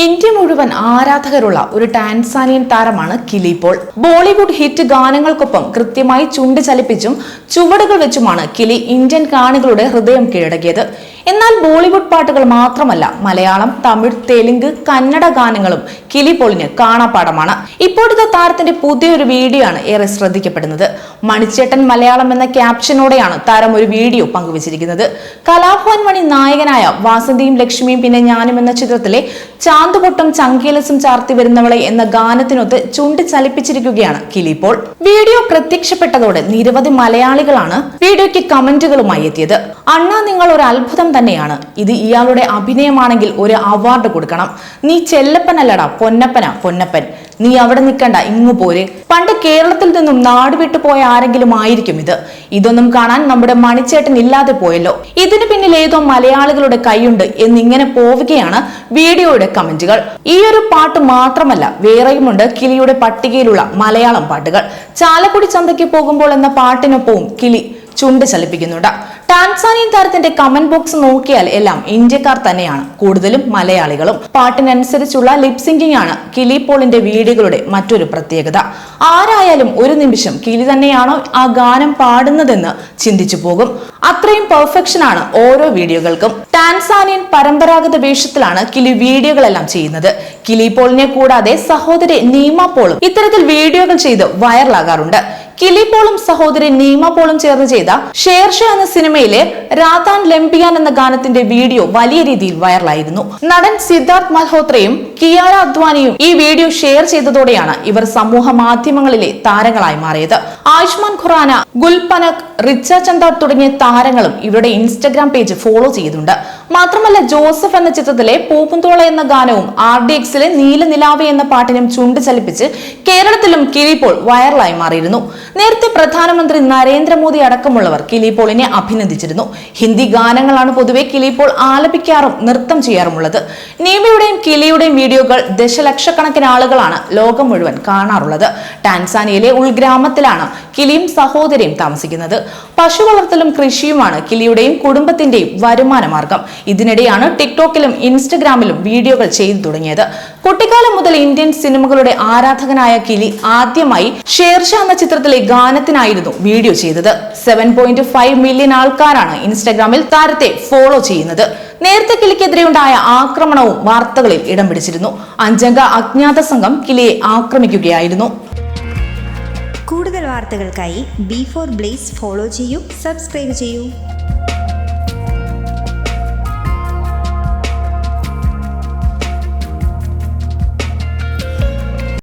India മുഴുവൻ ആരാധകരുള്ള ഒരു ടാൻസാനിയൻ താരമാണ് കിലി പോൾ. ബോളിവുഡ് ഹിറ്റ് ഗാനങ്ങൾക്കൊപ്പം കൃത്യമായി ചുണ്ട് ചലിപ്പിച്ചും ചുവടുകൾ വെച്ചുമാണ് കിലി ഇന്ത്യൻ കാണികളുടെ ഹൃദയം കീഴടക്കിയത്. എന്നാൽ ബോളിവുഡ് പാട്ടുകൾ മാത്രമല്ല മലയാളം തമിഴ് തെലുങ്ക് കന്നഡ ഗാനങ്ങളും കിലി പോളിന് കാണാപ്പാടമാണ് ഇപ്പോഴത്തെ താരത്തിന്റെ പുതിയൊരു വീഡിയോ ആണ് ഏറെ ശ്രദ്ധിക്കപ്പെടുന്നത്. മണിച്ചേട്ടൻ മലയാളം എന്ന ക്യാപ്ഷനോടെയാണ് താരം ഒരു വീഡിയോ പങ്കുവച്ചിരിക്കുന്നത്. കലാഭവൻ മണി നായകനായ വാസന്തിയും ലക്ഷ്മിയും പിന്നെ ഞാനും എന്ന ചിത്രത്തിലെ ചാന്തുപൊട്ടും ചങ്കേലസും ചാർത്തി വരുന്നവളെ എന്ന ഗാനത്തിനൊത്ത് ചുണ്ടി ചലിപ്പിച്ചിരിക്കുകയാണ് കിളിപ്പോൾ വീഡിയോ പ്രത്യക്ഷപ്പെട്ടതോടെ നിരവധി മലയാളികളാണ് വീഡിയോയ്ക്ക് കമന്റുകളുമായി എത്തിയത്. അണ്ണാ നിങ്ങൾ ഒരു അത്ഭുതം തന്നെയാണ്. ഇത് ഇയാളുടെ അഭിനയമാണെങ്കിൽ ഒരു അവാർഡ് കൊടുക്കണം. നീ ചെല്ലപ്പനല്ലടാ പൊന്നപ്പന പൊന്നപ്പൻ. നീ അവിടെ നിൽക്കണ്ട ഇങ്ങു പോരെ. പണ്ട് കേരളത്തിൽ നിന്നും നാട് വിട്ടു പോയ ആരെങ്കിലും ആയിരിക്കും ഇത്. ഇതൊന്നും കാണാൻ നമ്മുടെ മണിച്ചേട്ടൻ ഇല്ലാതെ പോയല്ലോ. ഇതിനു പിന്നിൽ ഏതോ മലയാളികളുടെ കൈയുണ്ട് എന്നിങ്ങനെ പോവുകയാണ് വീഡിയോയുടെ കമന്റുകൾ. ഈ ഒരു പാട്ട് മാത്രമല്ല വേറെയുമുണ്ട് കിളിയുടെ പട്ടികയിലുള്ള മലയാളം പാട്ടുകൾ. ചാലക്കുടി ചന്തയ്ക്ക് പോകുമ്പോൾ എന്ന പാട്ടിനൊപ്പവും കിളി ചുണ്ട് ചലിപ്പിക്കുന്നുണ്ട്. ടാൻസാനിയൻ താരത്തിന്റെ കമന്റ് ബോക്സ് നോക്കിയാൽ എല്ലാം ഇന്ത്യക്കാർ തന്നെയാണ്. കൂടുതലും മലയാളികളും. പാട്ടിനനുസരിച്ചുള്ള ലിപ് സിംഗിങ് ആണ് കിലി പോളിന്റെ വീഡിയോകളുടെ മറ്റൊരു പ്രത്യേകത. ആരായാലും ഒരു നിമിഷം കിലി തന്നെയാണോ ആ ഗാനം പാടുന്നതെന്ന് ചിന്തിച്ചു പോകും. അത്രയും പെർഫെക്ഷൻ ആണ് ഓരോ വീഡിയോകൾക്കും. ടാൻസാനിയൻ പരമ്പരാഗത വേഷത്തിലാണ് കിലി വീഡിയോകളെല്ലാം ചെയ്യുന്നത്. കിലി പോളിനെ കൂടാതെ സഹോദരി നീമ പോളും ഇത്തരത്തിൽ വീഡിയോകൾ ചെയ്ത് വൈറലാകാറുണ്ട് കിലി പോളും സഹോദരി നീമ പോളും ചേർന്ന് ചെയ്ത ഷേർഷ എന്ന സിനിമയിലെ രാതാൻ ലംബിയാൻ എന്ന ഗാനത്തിന്റെ വീഡിയോ വലിയ രീതിയിൽ വൈറലായിരുന്നു. നടൻ സിദ്ധാർത്ഥ് മൽഹോത്രയും കിയാര അദ്വാനിയും ഈ വീഡിയോ ഷെയർ ചെയ്തതോടെയാണ് ഇവർ സമൂഹ മാധ്യമങ്ങളിലെ താരങ്ങളായി മാറിയത്. ആയുഷ്മാൻ ഖുറാന ഗുൽപനക് റിച്ച ചന്ദ തുടങ്ങിയ താരങ്ങളും ഇവരുടെ ഇൻസ്റ്റഗ്രാം പേജ് ഫോളോ ചെയ്യുന്നുണ്ട് മാത്രമല്ല ജോസഫ് എന്ന ചിത്രത്തിലെ പൂപ്പുന്തോള എന്ന ഗാനവും ആർ ഡി എക്സിലെ നീലനിലാവെ എന്ന പാട്ടിനും ചുണ്ട് ചലിപ്പിച്ച് കേരളത്തിലും കിലിപ്പോൾ വൈറലായി മാറിയിരുന്നു. നേരത്തെ പ്രധാനമന്ത്രി നരേന്ദ്രമോദി അടക്കമുള്ളവർ കിലിപോളിനെ അഭിനന്ദിച്ചിരുന്നു. ഹിന്ദി ഗാനങ്ങളാണ് പൊതുവെ കിലിപ്പോൾ ആലപിക്കാറും നൃത്തം ചെയ്യാറുമുള്ളത്. നീമയുടെയും കിലിയുടെയും വീഡിയോകൾ ദശലക്ഷക്കണക്കിന് ആളുകളാണ് ലോകം മുഴുവൻ കാണാറുള്ളത്. ടാൻസാനിയയിലെ ഉൾഗ്രാമത്തിലാണ് കിലിയും സഹോദരിയും താമസിക്കുന്നത്. പശു വളർത്തലും കൃഷിയുമാണ് കിലിയുടെയും കുടുംബത്തിന്റെയും വരുമാന മാർഗം ഇതിനിടെയാണ് ടിക്ടോക്കിലും ഇൻസ്റ്റഗ്രാമിലും വീഡിയോകൾ ചെയ്തു തുടങ്ങിയത്. കുട്ടിക്കാലം മുതൽ ഇന്ത്യൻ സിനിമകളുടെ ആരാധകനായ കിലി ആദ്യമായി ഷേർഷ എന്ന ചിത്രത്തിലെ ഗാനത്തിനായിരുന്നു വീഡിയോ ചെയ്തത്. സെവൻ പോയിന്റ് ഫൈവ് മില്യൺ ആൾക്കാരാണ് ഇൻസ്റ്റഗ്രാമിൽ താരത്തെ ഫോളോ ചെയ്യുന്നത്. നേരത്തെ കിളിക്കെതിരെയുണ്ടായ ആക്രമണവും വാർത്തകളിൽ ഇടം പിടിച്ചിരുന്നു. അഞ്ചംഗ അജ്ഞാത സംഘം കിലിയെ ആക്രമിക്കുകയായിരുന്നു. കൂടുതൽ വാർത്തകൾക്കായി ബി ഫോർ ബ്ലേസ് ഫോളോ ചെയ്യൂ സബ്സ്ക്രൈബ് ചെയ്യൂ.